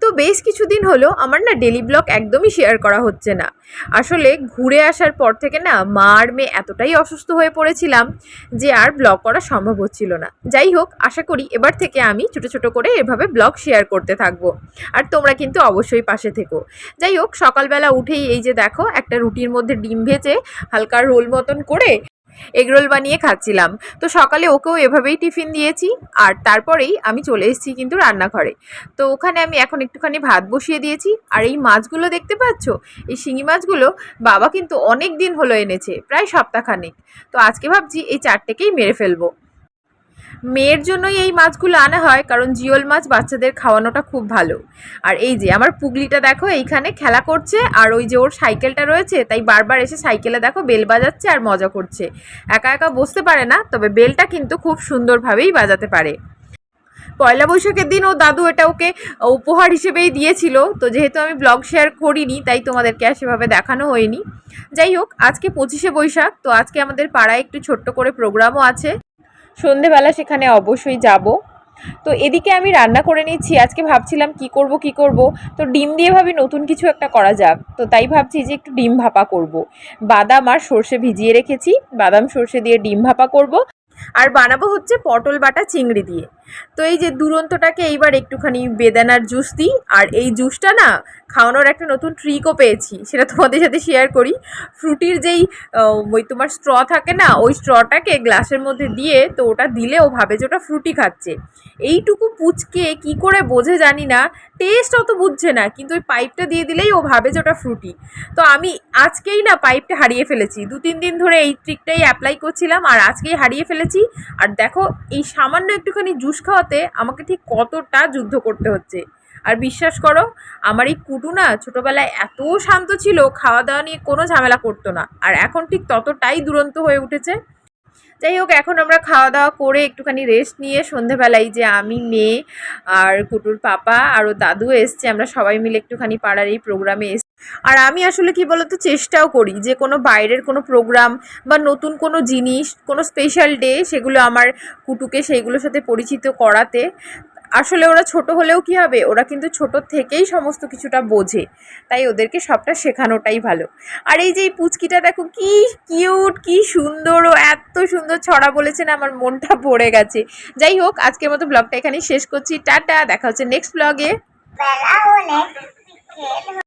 তো বেশ কিছুদিন হলো আমার না ডেলি ব্লগ একদমই শেয়ার করা হচ্ছে না। আসলে ঘুরে আসার পর থেকে না মা আর মেয়ে এতটাই অসুস্থ হয়ে পড়েছিলাম যে আর ব্লগ করা সম্ভব হচ্ছিল না। যাই হোক, আশা করি এবার থেকে আমি ছোট ছোট করে এভাবে ব্লগ শেয়ার করতে থাকব। আর তোমরা কিন্তু অবশ্যই পাশে থেকো। যাই হোক, সকালবেলা উঠেই এই যে দেখো একটা রুটির মধ্যে ডিম ভেজে হালকা রোল মতন করে এগরোল বানিয়ে খাচ্ছিলাম। তো সকালে ওকেও এভাবেই টিফিন দিয়েছি, আর তারপরেই আমি চলে এসেছি কিন্তু রান্নাঘরে। তো ওখানে আমি এখন একটুখানি ভাত বসিয়ে দিয়েছি, আর এই মাছগুলো দেখতে পাচ্ছ? এই শিঙি মাছগুলো বাবা কিন্তু অনেক দিন হলো এনেছে, প্রায় সপ্তাহখানেক। তো আজকে ভাবছি এই চারটেকেই মেরে ফেলব। মেয়ের জন্যই এই মাছগুলো আনা হয়, কারণ জিওল মাছ বাচ্চাদের খাওয়ানোটা খুব ভালো। আর এই যে, আমার পুগলিটা দেখো, এইখানে খেলা করছে, আর ওই যে ওর সাইকেলটা রয়েছে, তাই বারবার এসে সাইকেলে দেখো বেল বাজাচ্ছে আর মজা করছে। একা একা বসতে পারে না, তবে বেলটা কিন্তু খুব সুন্দরভাবেই বাজাতে পারে। পয়লা বৈশাখের দিন ও দাদু এটা ওকে উপহার হিসেবেই দিয়েছিল, তো যেহেতু আমি ব্লগ শেয়ার করিনি, তাই তোমাদেরকে আর সেভাবে দেখানো হয়নি। যাই হোক, আজকে পঁচিশে বৈশাখ, তো আজকে আমাদের পাড়ায় একটু ছোট্ট করে প্রোগ্রামও আছে। সন্ধেবেলা সেখানে অবশ্যই যাব। তো এদিকে আমি রান্না করে নিচ্ছি, আজকে ভাবছিলাম কি করব কি করব? তো ডিম দিয়ে ভাবি নতুন কিছু একটা করা যাক। তো তাই ভাবছি যে একটু ডিম ভাপা করব। বাদাম আর সর্ষে ভিজিয়ে রেখেছি। বাদাম, সর্ষে দিয়ে ডিম ভাপা করব। আর বানাবো হচ্ছে পটল বাটা চিংড়ি দিয়ে। তো এই যে দুরন্তটাকে এইবার একটুখানি বেদানার জুস দিই। আর এই জুসটা না খাওয়ানোর একটা নতুন ট্রিকও পেয়েছি, সেটা তোমাদের সাথে শেয়ার করি। ফ্রুটির যেই ওই তোমার স্ট্র থাকে না, ওই স্ট্রটাকে গ্লাসের মধ্যে দিয়ে তো ওটা দিলে ও ভাবে যে ওটা ফ্রুটি খাচ্ছে। এইটুকু পুচকে কি করে বোঝে জানি না টেস্ট অত বুঝছে না, কিন্তু ওই পাইপটা দিয়ে দিলেই ও ভাবে যে ওটা ফ্রুটি তো আমি আজকেই না পাইপটা হারিয়ে ফেলেছি দু তিন দিন ধরে এই ট্রিকটাই অ্যাপ্লাই করছিলাম, আর আজকেই হারিয়ে ফেলেছি। আর দেখো এই সামান্য একটুখানি জুস খাওয়াতে আমাকে ঠিক কতটা যুদ্ধ করতে হচ্ছে। আর বিশ্বাস করো, আমার এই কুটু না ছোটোবেলায় এত শান্ত ছিল, খাওয়া দাওয়া নিয়ে কোনো ঝামেলা করতো না। আর এখন ঠিক ততটাই দুরন্ত হয়ে উঠেছে। যাই হোক, এখন আমরা খাওয়া দাওয়া করে একটুখানি রেস্ট নিয়ে সন্ধেবেলায় যে আমি, মেয়ে আর কুটুর পাপা আর ও দাদু এসছে, আমরা সবাই মিলে একটুখানি পাড়ার এই প্রোগ্রামে এসছি। আর আমি আসলে কি বলতো, চেষ্টাও করি যে কোনো বাইরের কোনো প্রোগ্রাম বা নতুন কোনো জিনিস, কোনো স্পেশাল ডে সেগুলো আমার কুটুকে সেইগুলোর সাথে পরিচিত করাতে। আসলে ওরা ছোট হলেও কি হবে? ওরা কিন্তু ছোট থেকেই সমস্ত কিছুটা বোঝে। তাই ওদেরকে সবটা শেখানোটাই ভালো। আর এই যে এই পুচকিটা, দেখো কি কিউট কি সুন্দর, ও এত সুন্দর ছড়া বলেছেন আমার মনটা ভরে গেছে। যাই হোক, আজকের মতো ব্লগটা এখানেই শেষ করছি। টাটা, দেখা হচ্ছে নেক্সট ব্লগে